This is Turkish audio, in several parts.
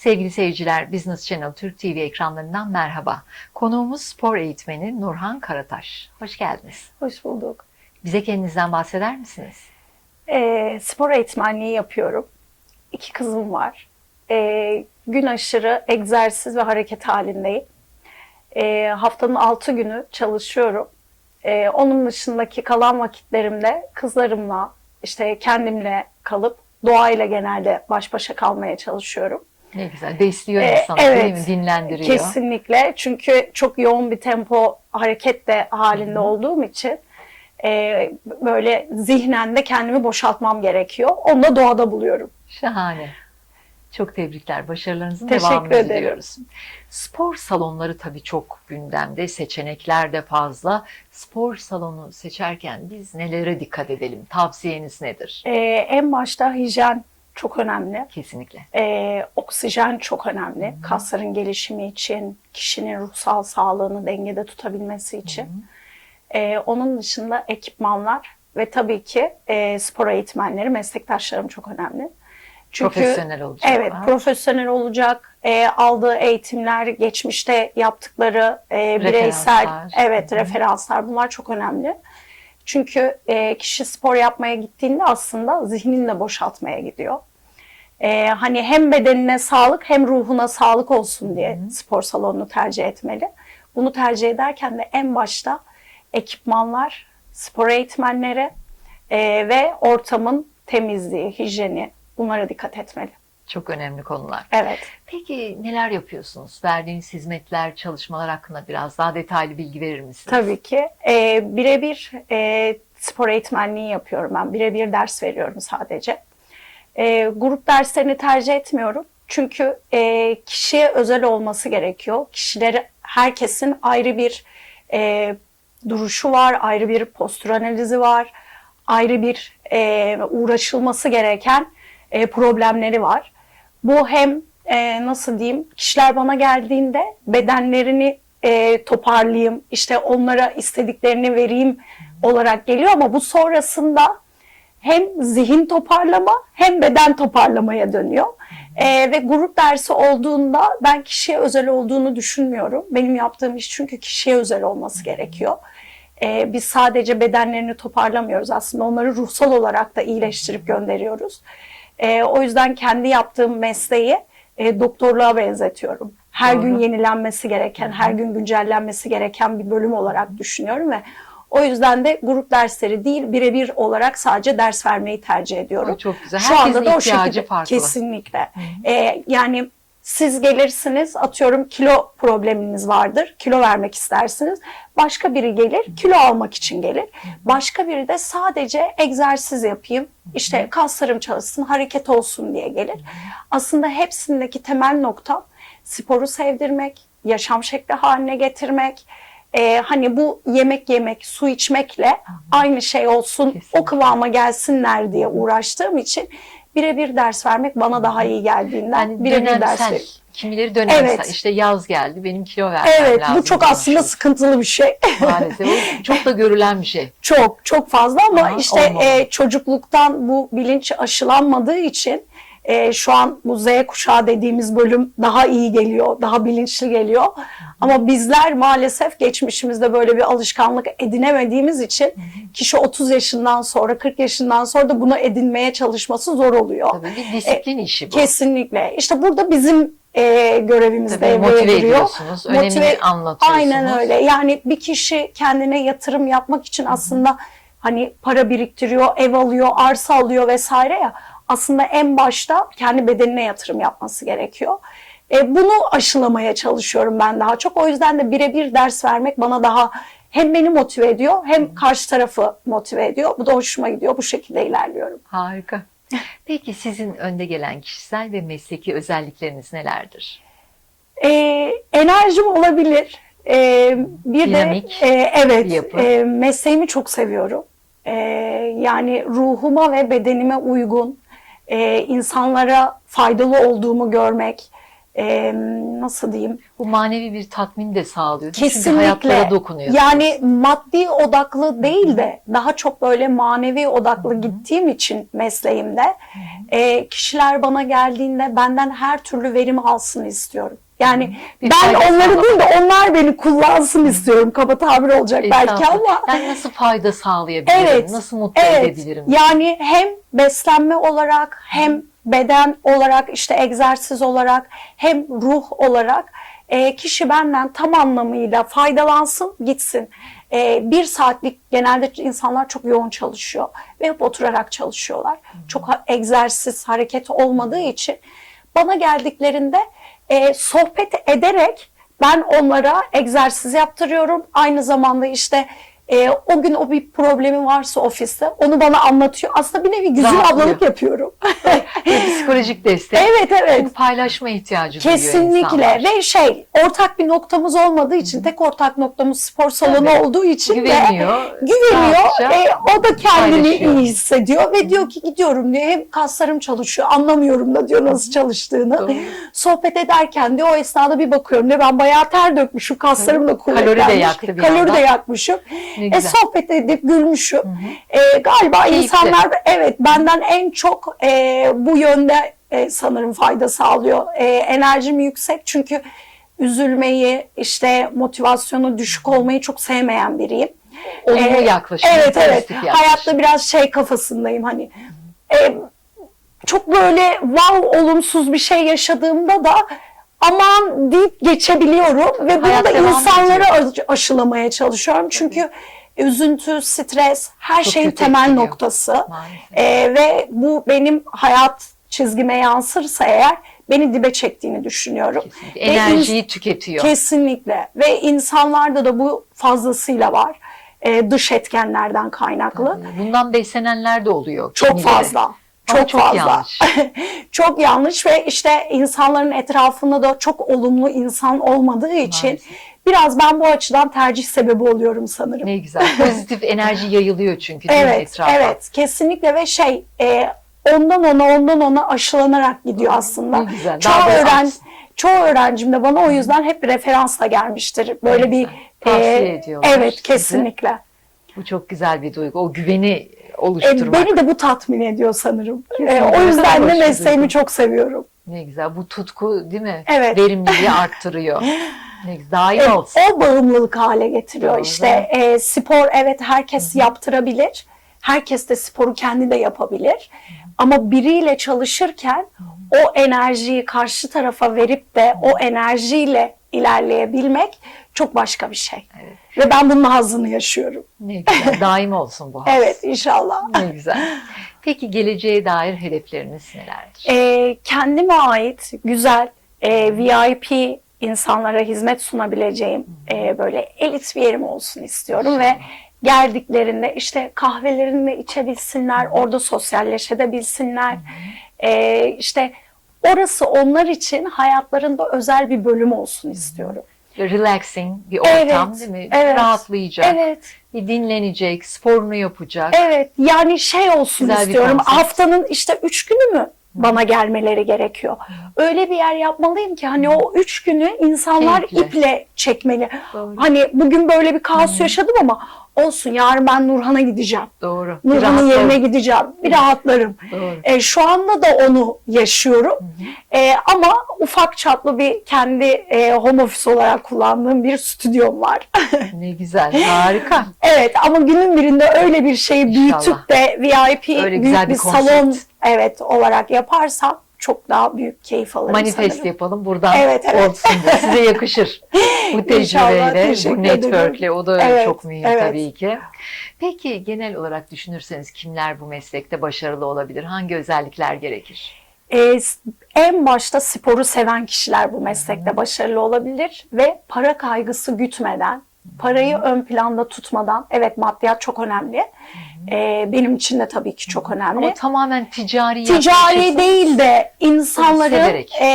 Sevgili seyirciler, Business Channel Türk TV ekranlarından merhaba. Konuğumuz spor eğitmeni Nurhan Karataş. Hoş geldiniz. Hoş bulduk. Bize kendinizden bahseder misiniz? Ee, spor eğitmenliği yapıyorum. İki kızım var. Ee, gün aşırı egzersiz ve hareket halindeyim. Ee, haftanın altı günü çalışıyorum. Ee, onun dışındaki kalan vakitlerimde kızlarımla, işte kendimle kalıp doğayla genelde baş başa kalmaya çalışıyorum. Ne güzel, besliyor Ee, insanı değil mi? Dinlendiriyor. Kesinlikle. Çünkü çok yoğun bir tempo hareket de halinde olduğum için e, böyle zihnen de kendimi boşaltmam gerekiyor. Onu da doğada buluyorum. Şahane. Çok tebrikler. Başarılarınızın Teşekkür devamını ederim. diliyoruz. Spor salonları tabii çok gündemde. Seçenekler de fazla. Spor salonu seçerken biz nelere dikkat edelim? Tavsiyeniz nedir? E, en başta hijyen çok önemli. Kesinlikle. E, oksijen çok önemli. Kasların gelişimi için, kişinin ruhsal sağlığını dengede tutabilmesi için. E, onun dışında ekipmanlar ve tabii ki e, spor eğitmenleri, meslektaşlarım çok önemli. Profesyonel olacak. Evet, profesyonel olacak. E, aldığı eğitimler, geçmişte yaptıkları e, bireysel, Referanslar. evet Hı hı. referanslar bunlar çok önemli. Çünkü e, kişi spor yapmaya gittiğinde aslında zihnini de boşaltmaya gidiyor. E, hani hem bedenine sağlık hem ruhuna sağlık olsun diye spor salonunu tercih etmeli. Bunu tercih ederken de en başta ekipmanlar, spor eğitmenleri e, ve ortamın temizliği, hijyeni bunlara dikkat etmeli. Çok önemli konular. Evet. Peki neler yapıyorsunuz? Verdiğiniz hizmetler, çalışmalar hakkında biraz daha detaylı bilgi verir misiniz? Tabii ki. E, birebir e, spor eğitmenliği yapıyorum ben. Birebir ders veriyorum sadece. E, grup derslerini tercih etmiyorum. Çünkü e, kişiye özel olması gerekiyor. Kişileri, herkesin ayrı bir e, duruşu var, ayrı bir postür analizi var, ayrı bir e, uğraşılması gereken e, problemleri var. Bu hem e, nasıl diyeyim kişiler bana geldiğinde bedenlerini e, toparlayayım, işte onlara istediklerini vereyim olarak geliyor ama bu sonrasında hem zihin toparlama hem beden toparlamaya dönüyor. E, ve grup dersi olduğunda ben kişiye özel olduğunu düşünmüyorum. Benim yaptığım iş çünkü kişiye özel olması gerekiyor. E, biz sadece bedenlerini toparlamıyoruz aslında onları ruhsal olarak da iyileştirip gönderiyoruz. E, o yüzden kendi yaptığım mesleği e, doktorluğa benzetiyorum. Her Doğru. gün yenilenmesi gereken, her gün güncellenmesi gereken bir bölüm olarak düşünüyorum ve o yüzden de grup dersleri değil birebir olarak sadece ders vermeyi tercih ediyorum. O çok güzel. Şu Herkesin anda da o şekilde farklı. kesinlikle. E, yani siz gelirsiniz atıyorum kilo probleminiz vardır. Kilo vermek istersiniz. Başka biri gelir kilo almak için gelir. Başka biri de sadece egzersiz yapayım. işte kaslarım çalışsın, hareket olsun diye gelir. Aslında hepsindeki temel nokta sporu sevdirmek, yaşam şekli haline getirmek. Ee, hani bu yemek yemek, su içmekle aynı şey olsun, Kesinlikle. o kıvama gelsinler diye uğraştığım için birebir ders vermek bana daha iyi geldiğinden Yani birebir ders veriyorum. Kimileri dönemsel. Evet. İşte yaz geldi benim kilo vermem Evet lazım. bu çok aslında sıkıntılı bir şey. Maalesef. O çok da görülen bir şey. çok çok fazla ama Ama işte e, çocukluktan bu bilinç aşılanmadığı için e, şu an bu Z kuşağı dediğimiz bölüm daha iyi geliyor, daha bilinçli geliyor. Ama bizler maalesef geçmişimizde böyle bir alışkanlık edinemediğimiz için kişi 30 yaşından sonra 40 yaşından sonra da bunu edinmeye çalışması zor oluyor. Tabii bir disiplin işi bu. Kesinlikle. İşte burada bizim e, görevimiz devreye motive giriyor. ediyorsunuz, önemini anlatıyorsunuz. Aynen öyle. Yani bir kişi kendine yatırım yapmak için aslında hani para biriktiriyor, ev alıyor, arsa alıyor vesaire ya. Aslında en başta kendi bedenine yatırım yapması gerekiyor. E, bunu aşılamaya çalışıyorum ben daha çok. O yüzden de birebir ders vermek bana daha hem beni motive ediyor hem karşı tarafı motive ediyor. Bu da hoşuma gidiyor. Bu şekilde ilerliyorum. Harika. Peki sizin önde gelen kişisel ve mesleki özellikleriniz nelerdir? E, enerjim olabilir. E, bir Dinamik de e, evet yapı. e, mesleğimi çok seviyorum. E, yani ruhuma ve bedenime uygun e, insanlara faydalı olduğumu görmek, e, nasıl diyeyim Bu manevi bir tatmin de sağlıyor. Çünkü Kesinlikle. hayatlara dokunuyor. Yani maddi odaklı değil de daha çok böyle manevi odaklı gittiğim için mesleğimde e, kişiler bana geldiğinde benden her türlü verimi alsın istiyorum. Yani Bir ben onları sağlamak. değil de onlar beni kullansın istiyorum. Kaba tabir olacak belki Estağfurullah. ama. Yani nasıl fayda sağlayabilirim? Evet. Nasıl mutlu Evet. edebilirim? Yani hem beslenme olarak hem beden olarak işte egzersiz olarak hem ruh olarak e, kişi benden tam anlamıyla faydalansın gitsin. E, bir saatlik genelde insanlar çok yoğun çalışıyor ve hep oturarak çalışıyorlar. Çok egzersiz hareket olmadığı için bana geldiklerinde e, sohbet ederek ben onlara egzersiz yaptırıyorum. Aynı zamanda işte e, o gün o bir problemi varsa ofiste onu bana anlatıyor. Aslında bir nevi güzel Rahatlıyor. ablalık yapıyorum. Psikolojik destek. evet evet. Çünkü paylaşma ihtiyacı duyuyor Kesinlikle insanlar. ve şey ortak bir noktamız olmadığı için tek ortak noktamız spor salonu Tabii. olduğu için de Güveniyor. güveniyor. rahatça E, o da kendini paylaşıyor. iyi hissediyor ve diyor ki gidiyorum diyor. Hem kaslarım çalışıyor anlamıyorum da diyor nasıl çalıştığını. Doğru. Sohbet ederken diyor o esnada bir bakıyorum diyor ben bayağı ter dökmüşüm kaslarım da Kalori de kuvvetlenmiş. yaktı bir Kalori yandan. de yakmışım. E, sohbet edip gülmüşüm. E, galiba Keyifli. insanlar evet benden en çok e, bu yönde e, sanırım fayda sağlıyor. E, enerjim yüksek çünkü üzülmeyi işte motivasyonu düşük olmayı çok sevmeyen biriyim. Olumlu E, yaklaşım. Evet evet. yaklaşım. Hayatta biraz şey kafasındayım hani. E, çok böyle wow olumsuz bir şey yaşadığımda da aman deyip geçebiliyorum ve bunu Hayat da insanlara aş- aşılamaya çalışıyorum. Çünkü üzüntü, stres her Çok şeyin temel etkiliyor. noktası. Maalesef. Ee, ve bu benim hayat çizgime yansırsa eğer beni dibe çektiğini düşünüyorum. Kesinlikle. Enerjiyi tüketiyor. Kesinlikle ve insanlarda da bu fazlasıyla var. Ee, dış etkenlerden kaynaklı. Bundan beslenenler de oluyor. Çok fazla. Çok, çok fazla. yanlış. çok yanlış ve işte insanların etrafında da çok olumlu insan olmadığı için Maalesef. biraz ben bu açıdan tercih sebebi oluyorum sanırım. Ne güzel. Pozitif enerji yayılıyor çünkü değil mi Evet, etrafa? evet. Kesinlikle ve şey e, ondan ona ondan ona aşılanarak gidiyor aslında. Ne güzel, Çoğu öğren çoğu öğrencim de bana o yüzden hep referansla gelmiştir. Böyle bir. Tavsiye e, ediyorlar Evet, size. Bu çok güzel bir duygu. O güveni E, oluşturmak. beni de bu tatmin ediyor sanırım. E, o yüzden de mesleğimi çok seviyorum. Ne güzel. Bu tutku değil mi? Evet. Verimliliği arttırıyor. Ne güzel. Daim E, olsun. o bağımlılık hale getiriyor. Doğru. İşte e, spor evet herkes yaptırabilir. Herkes de sporu kendi de yapabilir. Ama biriyle çalışırken o enerjiyi karşı tarafa verip de o enerjiyle ilerleyebilmek çok başka bir şey. Evet. Ve ben bunun hazzını yaşıyorum. Ne güzel. Daim olsun bu haz. Evet inşallah. Ne güzel. Peki geleceğe dair hedefleriniz nelerdir? E, kendime ait güzel e, VIP insanlara hizmet sunabileceğim e, böyle elit bir yerim olsun istiyorum ve geldiklerinde işte kahvelerini içebilsinler, orada sosyalleşebilsinler. E, işte orası onlar için hayatlarında özel bir bölüm olsun istiyorum. Relaxing bir ortam Evet, değil mi? evet, Rahatlayacak. Evet. Bir dinlenecek, sporunu yapacak. Evet yani şey olsun Güzel istiyorum. Haftanın işte üç günü mü bana gelmeleri gerekiyor? Öyle bir yer yapmalıyım ki hani o üç günü insanlar Keyifli. iple çekmeli. Doğru. Hani bugün böyle bir kaos yaşadım ama olsun yarın ben Nurhan'a gideceğim. Doğru. Nurhan'ın yerine gideceğim. Bir rahatlarım. Doğru. E, şu anda da onu yaşıyorum. E, ama ufak çaplı bir kendi e, home office olarak kullandığım bir stüdyom var. Ne güzel. Harika. Evet ama günün birinde öyle bir şeyi büyütüp de VIP Öyle büyük bir bir, salon evet olarak yaparsam çok daha büyük keyif alırım Manifest sanırım. yapalım buradan Evet, evet. olsun bu. Size yakışır. Bu tecrübeyle, bu ederim. network'le o da Evet, çok mühim evet. tabii ki. Peki genel olarak düşünürseniz kimler bu meslekte başarılı olabilir? Hangi özellikler gerekir? Ee, en başta sporu seven kişiler bu meslekte başarılı olabilir ve para kaygısı gütmeden, parayı ön planda tutmadan, evet maddiyat çok önemli. Ee, benim için de tabii ki çok önemli. Ama tamamen ticari ticari değil de insanların Severek. e,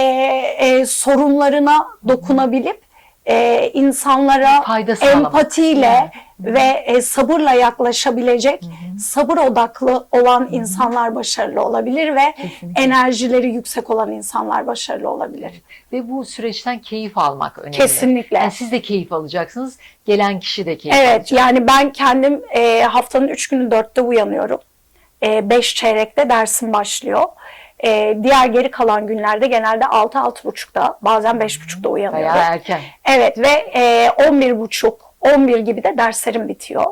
e, sorunlarına dokunabilip e, insanlara Fayda sağlamak. empatiyle ve e, sabırla yaklaşabilecek, sabır odaklı olan insanlar başarılı olabilir ve Kesinlikle. enerjileri yüksek olan insanlar başarılı olabilir. Ve bu süreçten keyif almak önemli. Kesinlikle. Yani siz de keyif alacaksınız, gelen kişi de keyif Evet alacak. yani ben kendim e, haftanın üç günü dörtte uyanıyorum. E, beş çeyrekte dersim başlıyor. E, diğer geri kalan günlerde genelde altı altı buçukta bazen beş buçukta uyanıyorum. Bayağı erken. Evet ve e, 11 buçuk 11 gibi de derslerim bitiyor.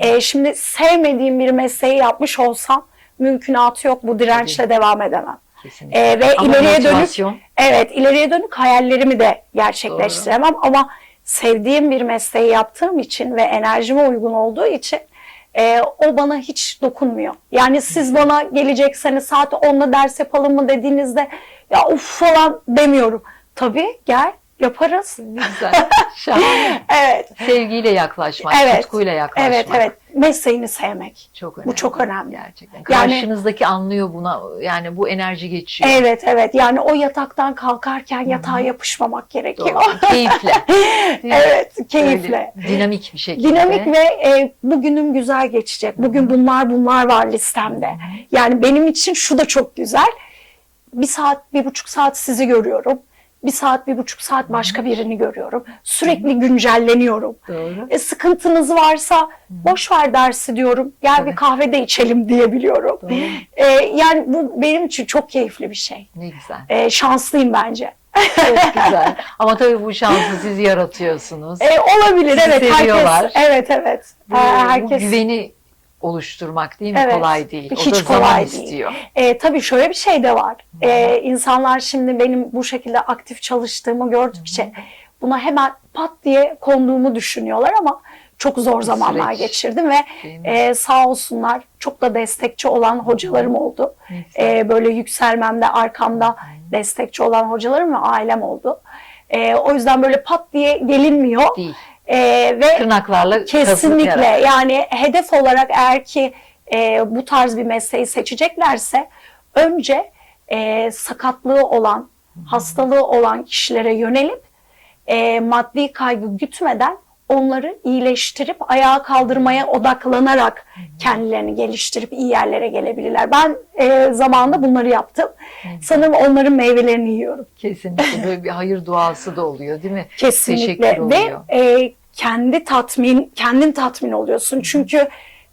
E, şimdi sevmediğim bir mesleği yapmış olsam mümkünatı yok bu dirençle devam edemem. Kesinlikle. E, ve Ama ileriye dönük motivasyon- evet ileriye dönük hayallerimi de gerçekleştiremem ama sevdiğim bir mesleği yaptığım için ve enerjime uygun olduğu için e, o bana hiç dokunmuyor. Yani siz bana gelecekseniz saat 10'da ders yapalım mı dediğinizde ya uf falan demiyorum. Tabii gel yaparız. Güzel. Şahane. Evet. Sevgiyle yaklaşmak, Evet. tutkuyla yaklaşmak. Evet, evet. Mesleğini sevmek. Çok önemli. Bu çok önemli. Gerçekten. Yani- Karşınızdaki anlıyor buna. Yani bu enerji geçiyor. Evet, evet. Yani o yataktan kalkarken yatağa yapışmamak gerekiyor. Doğru. Keyifle. Evet, keyifle. Böyle dinamik bir şekilde. Dinamik ve e, bugünüm güzel geçecek. Bugün bunlar bunlar var listemde. Yani benim için şu da çok güzel. Bir saat, bir buçuk saat sizi görüyorum. Bir saat, bir buçuk saat başka birini görüyorum. Sürekli güncelleniyorum. Doğru. E, sıkıntınız varsa boş ver dersi diyorum. Gel Tabii. bir kahve de içelim diyebiliyorum. Doğru. E, yani bu benim için çok keyifli bir şey. Ne güzel. E, şanslıyım bence. Çok güzel. Ama tabii bu şansı siz yaratıyorsunuz. E, olabilir Sizi evet. seviyorlar. Herkes, evet evet. Bu, E, bu herkes. güveni oluşturmak değil mi? Evet. Kolay değil. O Hiç da zaman kolay değil. istiyor. E, tabii şöyle bir şey de var. E, insanlar şimdi benim bu şekilde aktif çalıştığımı gördükçe buna hemen pat diye konduğumu düşünüyorlar ama çok zor zamanlar süreç. geçirdim ve e, sağ olsunlar çok da destekçi olan hocalarım oldu. E, böyle yükselmemde arkamda destekçi olan hocalarım ve ailem oldu. E, o yüzden böyle pat diye gelinmiyor. Değil. E, ve Tırnaklarla Kesinlikle. Yani hedef olarak eğer ki e, bu tarz bir mesleği seçeceklerse önce e, sakatlığı olan, hastalığı olan kişilere yönelip e, maddi kaygı gütmeden onları iyileştirip ayağa kaldırmaya odaklanarak kendilerini geliştirip iyi yerlere gelebilirler. Ben e, zamanında bunları yaptım. Sanırım onların meyvelerini yiyorum. Kesinlikle böyle bir hayır duası da oluyor değil mi? Kesinlikle Teşekkür ve oluyor. e, kendi tatmin kendin tatmin oluyorsun çünkü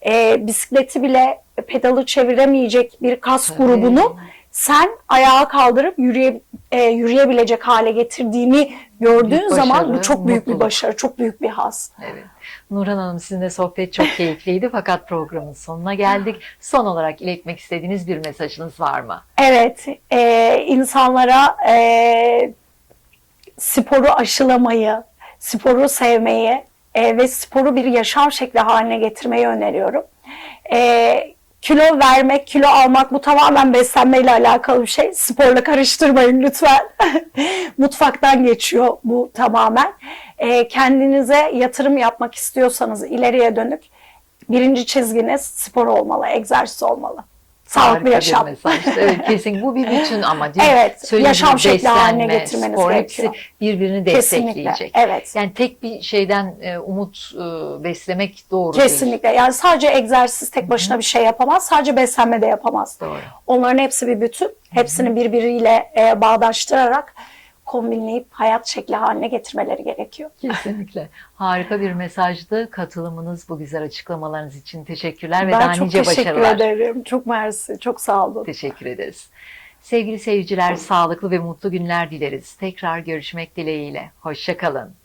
e, bisikleti bile pedalı çeviremeyecek bir kas grubunu sen ayağa kaldırıp yürüye, e, yürüyebilecek hale getirdiğini gördüğün Büyük zaman başarı, bu çok büyük bir mutluluk. başarı, çok büyük bir haz. Evet. Nurhan Hanım sizinle sohbet çok keyifliydi fakat programın sonuna geldik. Son olarak iletmek istediğiniz bir mesajınız var mı? Evet, e, insanlara e, sporu aşılamayı, sporu sevmeyi e, ve sporu bir yaşam şekli haline getirmeyi öneriyorum. E, kilo vermek, kilo almak bu tamamen beslenmeyle alakalı bir şey. Sporla karıştırmayın lütfen. Mutfaktan geçiyor bu tamamen. E, kendinize yatırım yapmak istiyorsanız ileriye dönük birinci çizginiz spor olmalı, egzersiz olmalı. Sağlıklı yaşam. Evet, kesin bu bir bütün ama değil mi? Evet, yaşam şekli haline beslenme, getirmeniz spor, gerekiyor. Hepsi birbirini Kesinlikle. destekleyecek. Evet. Yani tek bir şeyden e, umut e, beslemek doğru değil. Kesinlikle. Yani sadece egzersiz tek başına bir şey yapamaz. Sadece beslenme de yapamaz. Doğru. Onların hepsi bir bütün. Hepsini birbiriyle e, bağdaştırarak kombinleyip hayat şekli haline getirmeleri gerekiyor. Kesinlikle. Harika bir mesajdı. Katılımınız, bu güzel açıklamalarınız için teşekkürler ve ben daha çok nice teşekkür başarılar. ederim. Çok mersi. Çok sağ olun. Teşekkür ederiz. Sevgili seyirciler, sağlıklı ve mutlu günler dileriz. Tekrar görüşmek dileğiyle. Hoşçakalın.